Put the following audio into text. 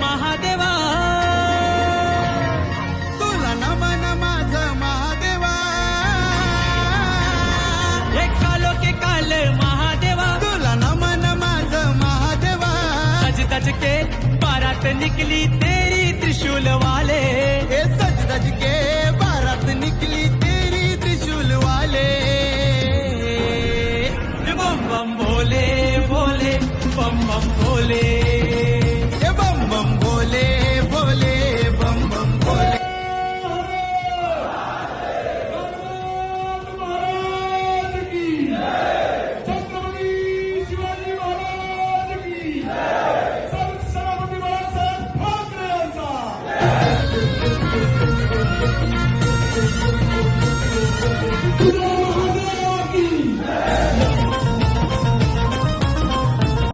महादेवा। तुला नमन माझ महादेवा। हे कालो के काल महादेवा। तुला नमन माझ महादेवा। सज धज के बारात निकली तेरी त्रिशूल वाले ए सज धज के बारात निकली तेरी त्रिशूल वाले बम बम भोले भोले बम बम भोले